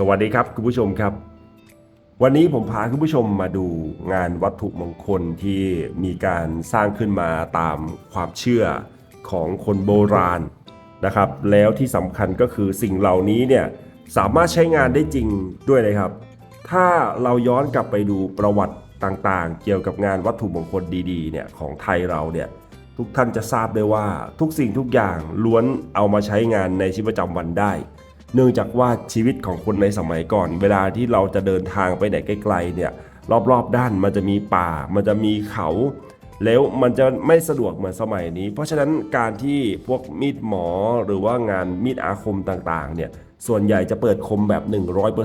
สวัสดีครับคุณผู้ชมครับ วันนี้ผมพาคุณผู้ชมมาดูงานวัตถุมงคลที่มีการสร้างขึ้นมาตามความเชื่อของคนโบราณนะครับ แล้วที่สำคัญก็คือสิ่งเหล่านี้เนี่ยสามารถใช้งานได้จริงด้วยนะครับ ถ้าเราย้อนกลับไปดูประวัติต่างๆ เกี่ยวกับงานวัตถุมงคลดีๆเนี่ยของไทยเราเนี่ยทุกท่านจะทราบได้ว่าทุกสิ่งทุกอย่างล้วนเอามาใช้งานในชีวิตประจำวันได้ เนื่องจากว่าชีวิตของคนในสมัยก่อน เวลาที่เราจะเดินทางไปไหนไกลๆเนี่ยรอบๆด้านมันจะมีป่า มันจะมีเขา แล้วมันจะไม่สะดวกเหมือนสมัยนี้ เพราะฉะนั้นการที่พวกมีดหมอหรือว่างานมีดอาคมต่างๆเนี่ยส่วนใหญ่จะเปิดคมแบบ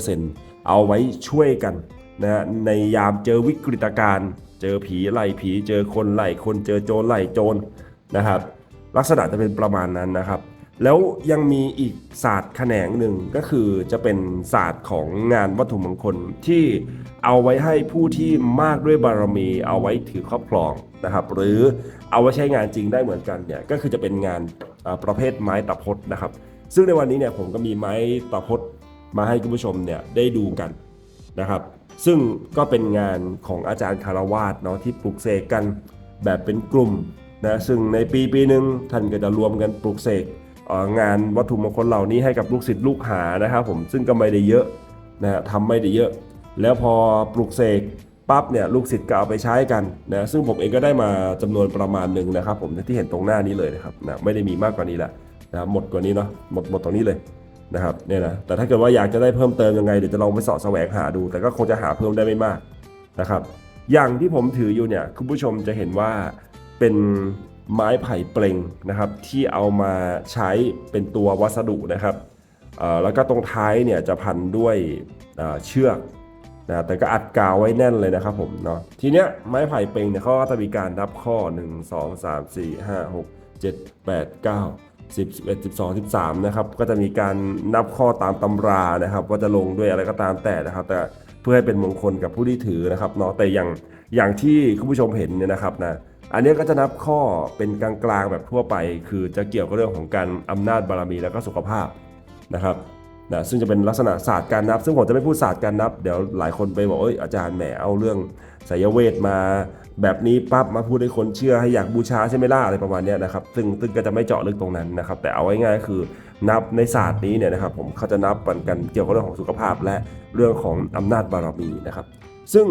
100%เอาไว้ช่วยกันนะในยามเจอวิกฤตการณ์ เจอผีไล่ผีเจอคนไล่คนเจอโจรไล่โจรนะครับ ลักษณะจะเป็นประมาณนั้นนะครับ แล้วยังมีอีกศาสตร์แขนงหนึ่งก็คือจะเป็นศาสตร์ของงานวัตถุมงคลที่เอาไว้ให้ผู้ที่มากด้วยบารมี เอาไว้ถือครอบครองนะครับ หรือเอาไว้ใช้งานจริงได้เหมือนกันเนี่ยก็คือจะเป็นงานประเภทไม้ตะพดนะครับ ซึ่งในวันนี้เนี่ยผมก็มีไม้ตะพดมาให้คุณผู้ชมเนี่ยได้ดูกันนะครับ ซึ่งก็เป็นงานของอาจารย์คารวาสเนาะที่ปลุกเสกกันแบบเป็นกลุ่มนะซึ่งในปีปีหนึ่งท่านก็จะรวมกันปลุกเสก งานวัตถุมงคลเหล่านี้ให้กับลูกศิษย์ลูกหานะครับผมซึ่งก็ไม่ได้เยอะนะฮะทำไม่ได้เยอะ แล้วพอปลุกเสกปั๊บเนี่ยลูกศิษย์ก็เอาไปใช้กันนะซึ่งผมเองก็ได้มาจำนวนประมาณหนึ่งนะครับ ผมที่เห็นตรงหน้านี้เลยนะครับนะไม่ได้มีมากกว่านี้ละนะหมดกว่านี้เนาะหมดหมดตรงนี้เลยนะครับเนี่ยนะแต่ถ้าเกิดว่าอยากจะได้เพิ่มเติมยังไงเดี๋ยวจะลองไปสาะแสวงหาดู แต่ก็คงจะหาเพิ่มได้ไม่มากนะครับ อย่างที่ผมถืออยู่เนี่ยคุณผู้ชมจะเห็นว่าเป็น ไม้ไผ่เปล่งนะครับ ที่เอามาใช้เป็นตัววัสดุนะครับแล้วก็ตรงท้ายเนี่ยจะพันด้วยเเชือกนะแต่ก็อัดกาวไว้แน่นเลยนะครับผมเนาะทีเนี้ยไม้ไผ่เปล่งเนี่ยเขาก็จะมีการนับข้อ 1 2 3 4 5 6 7 8 9 10 11 12 13นะครับก็จะมีการนับข้อตามตำรานะครับ ว่าจะลงด้วยอะไรก็ตามแต่นะครับ แต่เพื่อให้เป็นมงคลกับผู้ที่ถือนะครับเนาะแต่อย่างอย่างที่คุณผู้ชมเห็นเนี่ยนะครับนะ อันนี้ก็จะนับข้อเป็นกลางๆแบบทั่วไป คือจะเกี่ยวกับเรื่องของการอำนาจบารมีแล้วก็สุขภาพนะครับนะซึ่งจะเป็นลักษณะศาสตร์การนับ ซึ่งผมจะไม่พูดศาสตร์การนับ เดี๋ยวหลายคนไปบอกเอ้ยอาจารย์แหมเอาเรื่องไสยเวทมา แบบนี้ปั๊บมาพูดให้คนเชื่อให้อยากบูชาใช่ไหมล่ะอะไรประมาณนี้นะครับซึ่งซึ่งก็จะไม่เจาะลึกตรงนั้นนะครับ แต่เอาไว้ง่ายๆคือนับในศาสตร์นี้เนี่ยนะครับผมเขาจะนับกันกันเกี่ยวกับเรื่องของสุขภาพ และเรื่องของอำนาจบารมีนะครับ ซึ่ง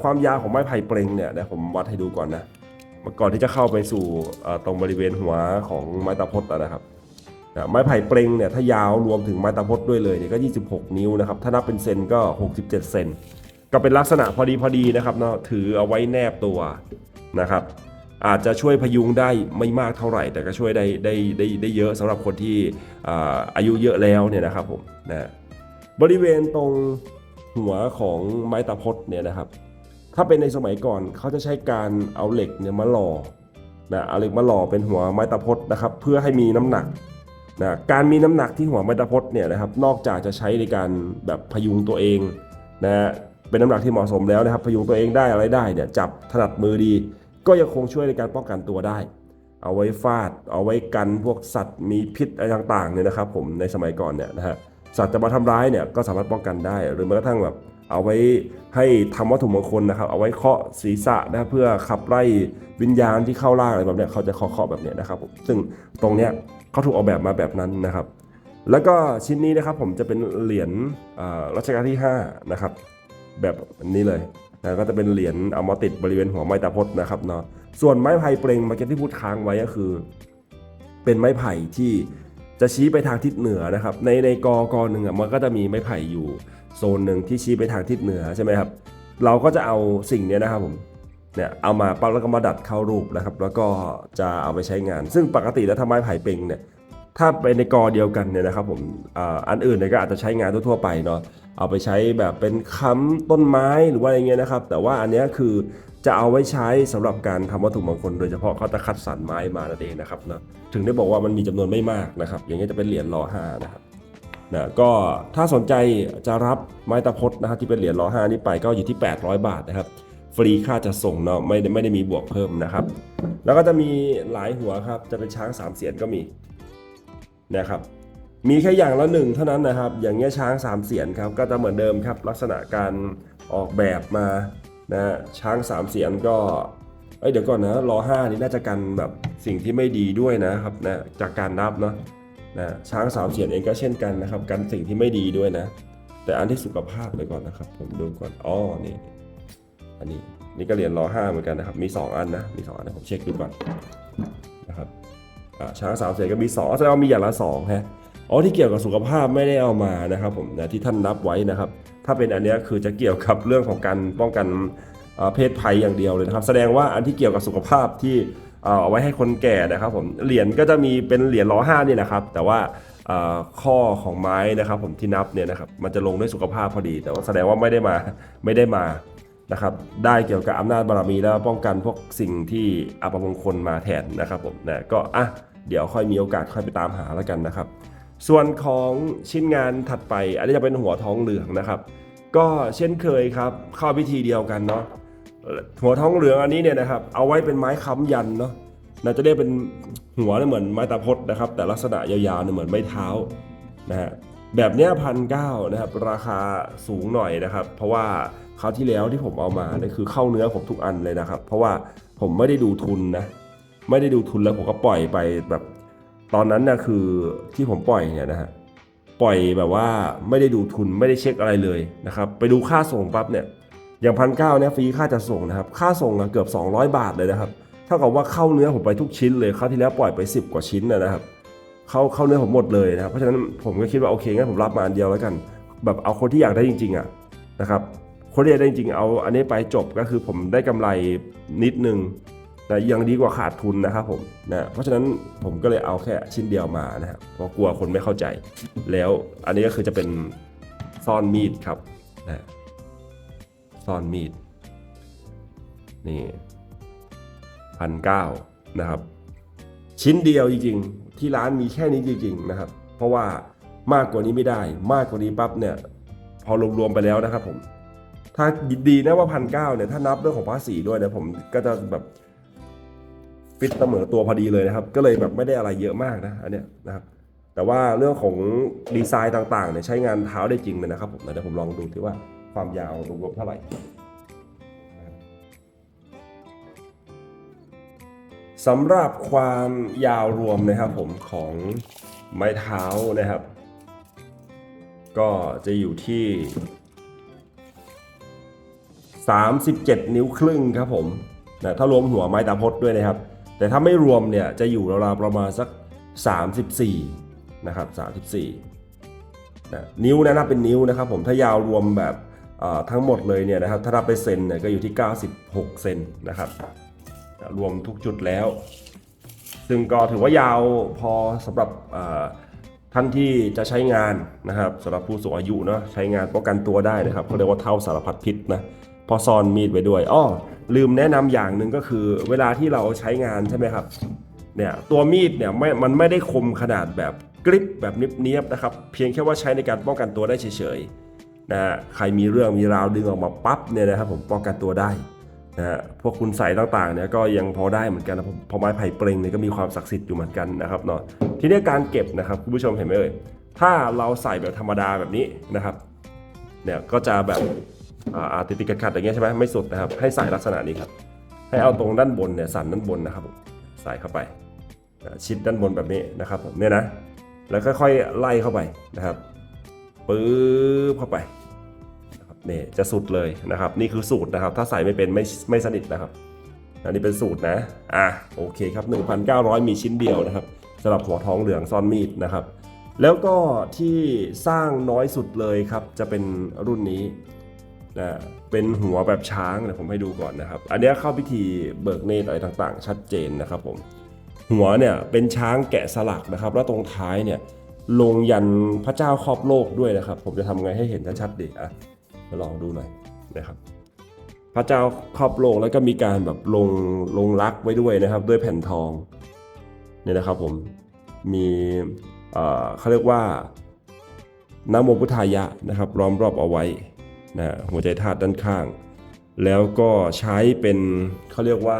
ความยาวของไม้ไผ่เปล่งเนี่ยเดี๋ยวผมวัดให้ดูก่อนนะ ก่อนที่จะเข้าไปสู่ตรงบริเวณหัวของไม้ตะพดนะครับไม้ไผ่เปล่งเนี่ยถ้ายาวรวมถึงไม้ตะพดด้วยเลยเนี่ยก็ 26 นิ้วนะครับถ้านับเป็นเซนก็ 67 เซนก็เป็นลักษณะพอดีพอดีนะครับเนาะถือเอาไว้แนบตัวนะครับ อาจจะช่วยพยุงได้ไม่มากเท่าไหร่ แต่ก็ช่วยได้ได้ได้ได้เยอะสำหรับคนที่อาอายุเยอะแล้วเนี่ยนะครับผมนะบริเวณตรงหัวของไม้ตะพดเนี่ยนะครับ ถ้าเป็นในสมัยก่อนเขาจะใช้การเอาเหล็กเนี่ยมาหล่อนะเอาเหล็กมาหล่อเป็นหัวไม้ตะพดนะครับเพื่อให้มีน้ำหนักนะการมีน้ำหนักที่หัวไม้ตะพดเนี่ยนะครับนอกจากจะใช้ในการแบบพยุงตัวเองนะฮะเป็นน้ำหนักที่เหมาะสมแล้วนะครับพยุงตัวเองได้อะไรได้เนี่ยจับถนัดมือดี ก็ยังคงช่วยในการป้องกันตัวได้ เอาไว้ฟาด เอาไว้กันพวกสัตว์มีพิษอะไรต่างๆเนี่ยนะครับผมในสมัยก่อนเนี่ยนะฮะสัตว์จะมาทำร้ายเนี่ยก็สามารถป้องกันได้ หรือแม้กระทั่งแบบ เอาไว้ให้ทำวัตถุมงคลนะครับ เอาไว้เคาะศีรษะนะเพื่อขับไล่วิญญาณที่เข้าร่างอะไรแบบเนี้ยเขาจะเคาะเคาะแบบเนี้ยนะครับผมซึ่งตรงเนี้ยเขาถูกออกแบบมาแบบนั้นนะครับ แล้วก็ชิ้นนี้นะครับผมจะเป็นเหรียญอ่ารัชกาลที่5นะครับแบบนี้เลยนะก็จะเป็นเหรียญเอามาติดบริเวณหัวไม้ตาพดนะครับเนาะส่วนไม้ไผ่เปล่งมื่อกี้ที่พูดค้างไว้ก็คือ เป็นไม้ไผ่ที่จะชี้ไปทางทิศเหนือนะครับ ในในกอกอหนึ่งอะมันก็จะมีไม้ไผ่อยู่ โซนหนึ่งที่ชี้ไปทางทิศเหนือใช่ไหมครับ เราก็จะเอาสิ่งนี้นะครับผมเนี่ยเอามาปั๊บแล้วก็มาดัดเข้ารูปนะครับ แล้วก็จะเอาไปใช้งาน ซึ่งปกติแล้วถ้าไม้ไผ่เปล่งเนี่ยถ้าเป็นในกอเดียวกันเนี่ยนะครับผมอันอื่นเนี่ยก็อาจจะใช้งานทั่วไปเนาะเอาไปใช้แบบเป็นค้ำต้นไม้หรือว่าอะไรเงี้ยนะครับ แต่ว่าอันนี้คือจะเอาไว้ใช้สำหรับการทำวัตถุมงคลโดยเฉพาะเขาจะคัดสรรไม้มานั่นเองนะครับเนาะถึงได้บอกว่ามันมีจำนวนไม่มากนะครับ อย่างเงี้ยจะเป็นเหรียญรอห้านะครับ นะก็ถ้าสนใจจะรับไม้ตะพดนะครับที่เป็นเหรียญรอห้านี่ไปก็อยู่ที่ 800 บาทนะครับ ฟรีค่าจะส่งเนาะไม่ได้ไม่ได้มีบวกเพิ่มนะครับ แล้วก็จะมีหลายหัวครับจะเป็นช้างสามเสียนก็มีนะครับมีแค่อย่างละหนึ่งเท่านั้นนะครับ อย่างเงี้ยช้างสามเสียนครับก็จะเหมือนเดิมครับ ลักษณะการออกแบบมานะช้างสามเสียนก็เอ้ยเดี๋ยวก่อนนะรอห้านี่น่าจะกันแบบสิ่งที่ไม่ดีด้วยนะครับนะจากการนับเนาะ นะช้างสามเสียนเองก็เช่นกันนะครับกันสิ่งที่ไม่ดีด้วยนะ แต่อันที่สุขภาพไปก่อนนะครับ ผมดูก่อนอ๋อนี่อันนี้นี่ก็เหรียญรอห้าเหมือนกันนะครับ มี 2 อันนะมี2อันนะผมเช็คดูก่อนนะครับช้างสามเสียนก็มี2แสดงว่ามีอย่างละ2ฮะอ๋อที่เกี่ยวกับสุขภาพไม่ได้เอามานะครับผมนะที่ท่านนับไว้นะครับ ถ้าเป็นอันนี้คือจะเกี่ยวกับเรื่องของการป้องกันเพศภัยอย่างเดียวเลยนะครับ แสดงว่าอันที่เกี่ยวกับสุขภาพที่ เอาไว้ให้คนแก่นะครับผมเหรียญก็จะมีเป็นเหรียญล้อห้านี่นะครับ แต่ว่าข้อของไม้นะครับ ผมที่นับเนี่ยนะครับมันจะลงด้วยสุขภาพพอดี แต่ว่าแสดงว่าไม่ได้มาไม่ได้มานะครับได้เกี่ยวกับอำนาจบารมีแล้วป้องกันพวกสิ่งที่อัปมงคลมาแทนนะครับผมนะก็อะเดี๋ยวค่อยมีโอกาสค่อยไปตามหาแล้วกันนะครับ ส่วนของชิ้นงานถัดไป อันนี้จะเป็นหัวทองเหลืองนะครับ ก็เช่นเคยครับเข้าพิธีเดียวกันเนาะ หัวทองเหลืองอันนี้เนี่ยนะครับเอาไว้เป็นไม้ค้ำยันเนาะน่าจะได้เป็นหัวเนี่ยเหมือนไม้ตาพดนะครับ แต่ลักษณะยาวๆเนี่ยเหมือนไม้เท้านะฮะแบบเนี้ยพันเก้านะครับราคาสูงหน่อยนะครับ เพราะว่าคราวที่แล้วที่ผมเอามาเนี่ยคือเข้าเนื้อผมทุกอันเลยนะครับ เพราะว่าผมไม่ได้ดูทุนนะไม่ได้ดูทุนแล้วผมก็ปล่อยไปแบบตอนนั้นนะคือที่ผมปล่อยเนี่ยนะฮะปล่อยแบบว่าไม่ได้ดูทุนไม่ได้เช็คอะไรเลยนะครับ ไปดูค่าส่งปั๊บเนี่ย อย่างพันเก้าเนี่ยฟรีค่าจะส่งนะครับ ค่าส่งอะเกือบ 200 บาทเลยนะครับเท่ากับว่าเข้าเนื้อผมไปทุกชิ้นเลยคราวที่แล้วปล่อยไป 10 กว่าชิ้นนะครับ เข้าเข้าเนื้อผมหมดเลยนะครับเพราะฉะนั้นผมก็คิดว่าโอเคงั้นผมรับมาอันเดียวแล้วกัน แบบเอาคนที่อยากได้จริง ๆอะนะครับคนที่อยากได้จริงๆเอาอันนี้ไปจบก็คือผมได้กำไรนิดนึงแต่ยังดีกว่าขาดทุนนะครับผมนะเพราะฉะนั้นผมก็เลยเอาแค่ชิ้นเดียวมานะครับเพราะกลัวคนไม่เข้าใจ แล้วอันนี้ก็คือจะเป็นซ่อนมีดครับนะ ซ่อนมีด นี่พันเก้านะครับ ชิ้นเดียวจริงๆ ที่ร้านมีแค่นี้จริงๆนะครับ เพราะว่ามากกว่านี้ไม่ได้ มากกว่านี้ปั๊บเนี่ย พอรวมๆไปแล้วนะครับผม ถ้าดีนะว่าพันเก้าเนี่ย ถ้านับเรื่องของภาษีด้วยเนี่ยผมก็จะแบบฟิตเสมอตัวพอดีเลยนะครับ ก็เลยแบบไม่ได้อะไรเยอะมากนะอันเนี้ยนะครับ แต่ว่าเรื่องของดีไซน์ต่างๆเนี่ยใช้งานเท้าได้จริงเลยนะครับผมเดี๋ยวผมลองดูที่ว่า ความยาวรวมๆเท่าไหร่สำหรับความยาวรวมนะครับผมของไม้เท้านะครับ ก็จะอยู่ที่ 37 นิ้วครึ่งครับผมนะถ้ารวมหัวไม้ตาพดด้วยนะครับ แต่ถ้าไม่รวมเนี่ยจะอยู่ราวๆประมาณสัก 34 นะครับ 34นะนิ้วนะนับเป็นนิ้วนะครับผมถ้ายาวรวมแบบ ทั้งหมดเลยเนี่ยนะครับถ้านับเป็นเซนเนี่ยก็อยู่ที่ 96 เซนนะครับรวมทุกจุดแล้ว ซึ่งก็ถือว่ายาวพอสำหรับท่านที่จะใช้งานนะครับสำหรับผู้สูงอายุเนาะใช้งานป้องกันตัวได้นะครับเขาเรียกว่าเท่าสารพัดพิษนะพอซ่อนมีดไว้ด้วยอ้อลืมแนะนำอย่างหนึ่งก็คือเวลาที่เราใช้งานใช่ไหมครับเนี่ยตัวมีดเนี่ยไม่มันไม่ได้คมขนาดแบบกริปแบบเนียบๆนะครับ เพียงแค่ว่าใช้ในการป้องกันตัวได้เฉยๆ นะฮะใครมีเรื่องมีราวดึงออกมาปั๊บเนี่ยนะครับผมป้องกันตัวได้นะฮะพวกคุณใส่ต่างๆเนี่ยก็ยังพอได้เหมือนกันนะพราะเพราะไม้ไผ่เปรงเนี่ยก็มีความศักดิ์สิทธิ์อยู่เหมือนกันนะครับเนาะทีนี้การเก็บนะครับคุณผู้ชมเห็นไหมเอ่ยถ้าเราใส่แบบธรรมดาแบบนี้นะครับเนี่ยก็จะแบบอาติดติดๆขัดๆอย่างเงี้ยใช่ไหมไม่สุดนะครับให้ใส่ลักษณะนี้ครับ ให้เอาตรงด้านบนเนี่ยสันด้านบนนะครับผมใส่เข้าไป ชิดด้านบนแบบนี้นะครับผมเนี่ยนะแล้วค่อยๆไล่เข้าไปนะครับปึ๊บเข้าไป เนี่ยจะสุดเลยนะครับ นี่คือสูตรนะครับ ถ้าใส่ไม่เป็นไม่ไม่สนิทนะครับ อันนี้เป็นสูตรนะ อะโอเคครับ 1,900 มีชิ้นเดียวนะครับสำหรับหัวท้องเหลืองซ่อนมีดนะครับ แล้วก็ที่สร้างน้อยสุดเลยครับ จะเป็นรุ่นนี้นะเป็นหัวแบบช้างเดี๋ยวผมให้ดูก่อนนะครับ อันนี้เข้าพิธีเบิกเนตรอะไรต่างๆ ชัดเจนนะครับผมหัวเนี่ยเป็นช้างแกะสลักนะครับ แล้วตรงท้ายเนี่ยลงยันพระเจ้าครอบโลกด้วยนะครับ ผมจะทำไงให้เห็นชัดๆดีอะ มาลองดูหน่อยนะครับ พระเจ้าครอบโลกแล้วก็มีการแบบลงลงรักไว้ด้วยนะครับ ด้วยแผ่นทองเนี่ยนะครับผมมีเขาเรียกว่าน้ำโมพุทธายะนะครับล้อมรอบเอาไว้นะหัวใจธาตุด้านข้าง แล้วก็ใช้เป็นเขาเรียกว่า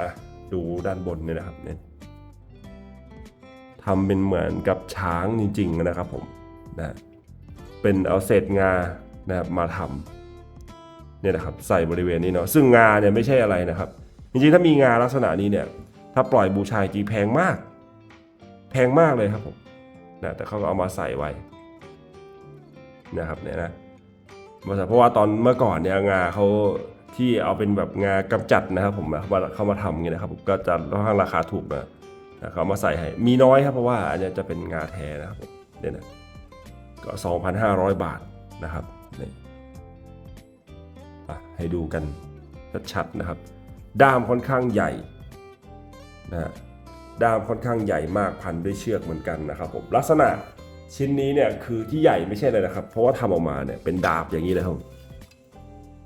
อะดูด้านบนเนี่ยนะครับเนี่ยทำเป็นเหมือนกับช้างจริงๆนะครับผมนะ เป็นเอาเศษงานะครับมาทำเนี่ยนะครับใส่บริเวณนี้เนาะซึ่งงาเนี่ยไม่ใช่อะไรนะครับ จริงๆถ้ามีงาลักษณะนี้เนี่ยถ้าปล่อยบูชาจริงแพงมาก แพงมากเลยครับผมนะแต่เขาก็เอามาใส่ไว้นะครับเนี่ยนะมาเพราะว่าตอนเมื่อก่อนเนี่ยงาเขาที่เอาเป็นแบบงากำจัดนะครับผมนะว่าเขามาทำางเงี้ยนะครับผมก็จะค่อนข้างราคาถูกนะนะเขามาใส่ให้มีน้อยครับเพราะว่าอันนี้จะเป็นงาแท้นะครับเนี่ยนะ ก็ 2,500 บาทนะครับนี่ให้ดูกันชัดๆนะครับ ด้ามค่อนข้างใหญ่นะฮะด้ามค่อนข้างใหญ่มากพันด้วยเชือกเหมือนกันนะครับผมลักษณะชิ้นนี้เนี่ยคือที่ใหญ่ไม่ใช่เลยนะครับ เพราะว่าทำออกมาเนี่ยเป็นดาบอย่างนี้เลยครับ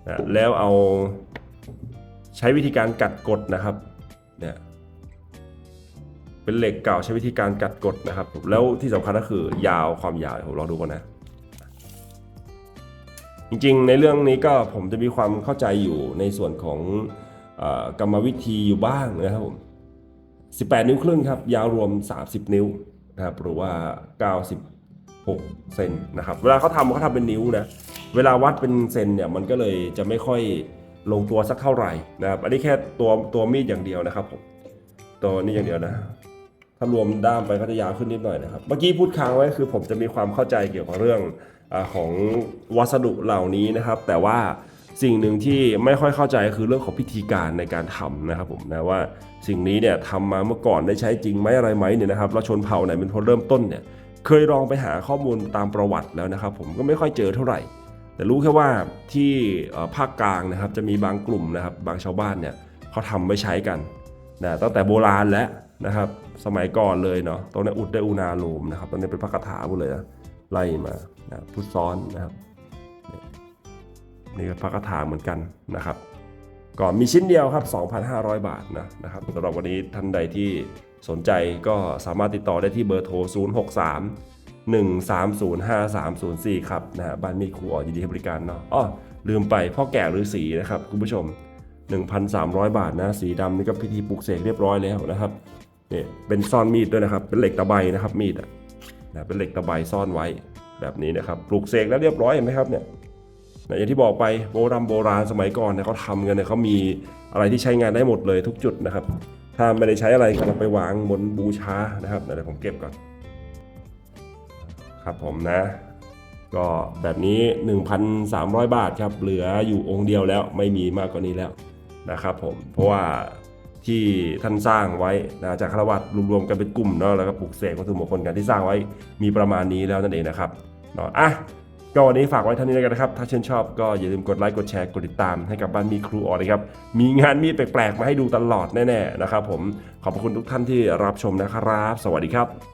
นะแล้วเอาใช้วิธีการกัดกดนะครับเนี่ย เป็นเหล็กเก่าใช้วิธีการกัดกดนะครับผมแล้วที่สำคัญก็คือยาวความยาวผมลองดูก่อนนะ จริงๆ ในเรื่องนี้ก็ผมจะมีความเข้าใจอยู่ในส่วนของอกรรมวิธีอยู่บ้างนะครับผม18 นิ้วครึ่งครับ ยาวรวม 30 นิ้วนะครับหรือว่า 96 เซนนะครับ เวลาเขาทำเขาทำเป็นนิ้วนะเวลาวัดเป็นเซนเนี่ยมันก็เลยจะไม่ค่อยลงตัวสักเท่าไหร่นะครับ อันนี้แค่ตัวตัวมีดอย่างเดียวนะครับผมตัวนี้อย่างเดียวนะ ถ้ารวมด้ามไปก็จะยาวขึ้นนิดหน่อยนะครับ เมื่อกี้พูดค้างไว้คือผมจะมีความเข้าใจเกี่ยวกับเรื่องอของวัสดุเหล่านี้นะครับ แต่ว่าสิ่งหนึ่งที่ไม่ค่อยเข้าใจคือเรื่องของพิธีการในการทำนะครับผมนะว่าสิ่งนี้เนี่ยทำมาเมื่อก่อนได้ใช้จริงไหมอะไรไหมเนี่ยนะครับแล้วชนเผ่าไหนเป็นคนเริ่มต้นเนี่ยเคยลองไปหาข้อมูลตามประวัติแล้วนะครับ ผมก็ไม่ค่อยเจอเท่าไหร่ แต่รู้แค่ว่าที่ภาคกลางนะครับจะมีบางกลุ่มนะครับบางชาวบ้านเนี่ยเขาทำไว้ใช้กันนะตั้งแต่โบราณแล้วนะครับ สมัยก่อนเลยเนาะตรงนี้อุดได้อุณาโลมนะครับตรงนี้เป็นพระคาถาหมดเลยนะไล่มานะพุทธซ้อนนะครับนี่ก็พระคาถาเหมือนกันนะครับก็มีชิ้นเดียวครับ 2,500 บาทนะนะครับสำหรับวันนี้ท่านใดที่สนใจก็สามารถติดต่อได้ที่เบอร์โทร 063 1305304 ครับนะฮะบ้านมีครูอ๋อยินดีให้บริการเนาะอ้อลืมไปพ่อแก่ฤาษีนะครับคุณผู้ชม 1,300 บาทนะ สีดำนี่ก็พิธีปลุกเสกเรียบร้อยแล้วนะครับ นี่เป็นซ่อนมีดด้วยนะครับ เป็นเหล็กตะไบนะครับมีดอะนะเป็นเหล็กตะไบซ่อนไว้แบบนี้นะครับปลุกเสกแล้วเรียบร้อยเห็นไหมครับเนี่ยนะอย่างที่บอกไปโบราณโบราณสมัยก่อนเนี่ยเขาทำกันเนี่ยเขามีอะไรที่ใช้งานได้หมดเลยทุกจุดนะครับ ถ้าไม่ได้ใช้อะไรก็ไปวางบนบูชานะครับเดี๋ยวผมเก็บก่อน ครับผมนะ ก็แบบนี้ 1,300 บาทครับเหลืออยู่องค์เดียวแล้วไม่มีมากกว่านี้แล้วนะครับผมเพราะว่า ที่ท่านสร้างไว้นะจากคารวัตรวมๆกันเป็นกลุ่มเนาะแล้วก็ปลูกเสกวัตถุมงคลกันที่สร้างไว้มีประมาณนี้แล้วนั่นเองนะครับเนาะอะก็วันนี้ฝากไว้เท่านี้แล้วกันนะครับ ถ้าชื่นชอบก็อย่าลืมกดไลค์ กดแชร์ กดติดตามให้กับบ้านมีครูออนะครับ มีงานมีแปลกๆ มาให้ดูตลอดแน่ๆนะครับผม ขอบคุณทุกท่านที่รับชมนะครับ สวัสดีครับ